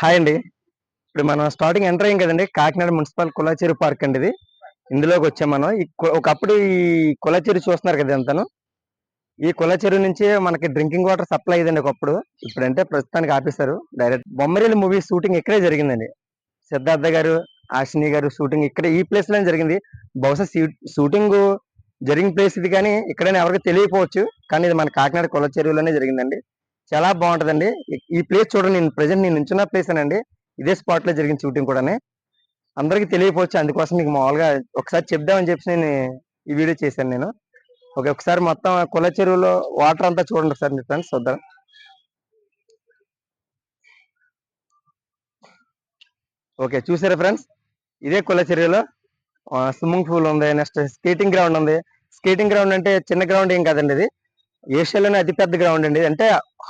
Hi అండి. ఇప్పుడు మనం స్టార్టింగ్ ఎంటర్ అయ్యాం కదండి. కాకినాడ మున్సిపల్ కులాచేరు పార్క్ అండి ఇది. ఇందులోకి వచ్చాం మనం. ఒకప్పుడు ఈ కులాచేరు చూస్తున్నారు కదా అంతను ఈ కులాచేరు నుంచి మనకి డ్రింకింగ్ వాటర్ సప్లై అయ్యిందండి ఒకప్పుడు. ఇప్పుడంటే ప్రస్తుతానికి ఆపేశారు. డైరెక్ట్ బొమ్మరిల్లు మూవీ షూటింగ్ ఇక్కడే జరిగిందండి. సిద్ధార్థ గారు ఆశిని గారు షూటింగ్ ఇక్కడ ఈ ప్లేస్లోనే జరిగింది. బహుశా షూటింగ్ జరిగిన ప్లేస్ ఇది కానీ ఇక్కడనే ఎవరికి తెలియకపోవచ్చు. కానీ ఇది మన కాకినాడ కులచెరువులోనే జరిగిందండి. చాలా బాగుంటుందండి. ఈ- ప్లేస్ చూడండి నేను ప్రజెంట్ నేను నించున్న ప్లేస్ అండి ఇదే స్పాట్లో జరిగిన షూటింగ్ కూడానే. అందరికి తెలియకపోవచ్చు అందుకోసం మీకు మామూలుగా ఒకసారి చెప్దామని చెప్పి నేను ఈ వీడియో చేశాను నేను. ఓకే ఒకసారి మొత్తం కుల చెరువులో వాటర్ అంతా చూడండి ఒకసారి మీ ఫ్రెండ్స్ చూద్దాం. ఓకే చూసారా ఫ్రెండ్స్? ఇదే కుల చెరువులో స్విమ్మింగ్ పూల్ ఉంది నెక్స్ట్ స్కేటింగ్ గ్రౌండ్ ఉంది. స్కేటింగ్ గ్రౌండ్ అంటే చిన్న గ్రౌండ్ ఏం కాదండి ఇది ఏషియాలోనే అతి పెద్ద గ్రౌండ్ అండి. అంటే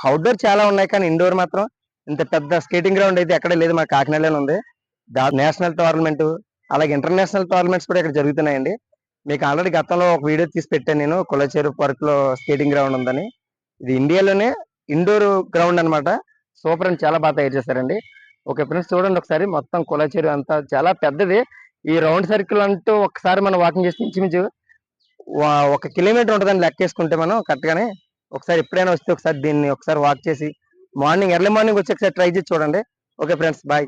అవుట్డోర్ చాలా ఉన్నాయి కానీ ఇండోర్ మాత్రం ఇంత పెద్ద స్కేటింగ్ గ్రౌండ్ అయితే ఎక్కడ లేదు. మా కాకినాడలోనే ఉంది. దా నేషనల్ టోర్నమెంట్ అలాగే ఇంటర్నేషనల్ టోర్నమెంట్స్ కూడా ఇక్కడ జరుగుతున్నాయండి. మీకు ఆల్రెడీ గతంలో ఒక వీడియో తీసి పెట్టాను నేను. కొలచేరు పార్క్లో స్కేటింగ్ గ్రౌండ్ ఉందని. ఇది ఇండియాలోనే ఇండోర్ గ్రౌండ్ అన్నమాట. సూపర్ అని చాలా బాగా తయారు చేశారండి. ఓకే ఫ్రెండ్స్ చూడండి ఒకసారి మొత్తం కొలచేరు అంతా. చాలా పెద్దది. ఈ రౌండ్ సర్కిల్ అంటూ ఒకసారి మనం వాకింగ్ చేస్తే ఇంచుమించు ఒక కిలోమీటర్ ఉంటుందని లెక్కేసుకుంటే మనం కరెక్ట్గానే. ఒకసారి ఎప్పుడైనా వస్తే ఒకసారి దీన్ని ఒకసారి వాక్ చేసి మార్నింగ్ ఎర్లీ మార్నింగ్ వచ్చి ఒకసారి ట్రై చేసి చూడండి. Okay friends bye.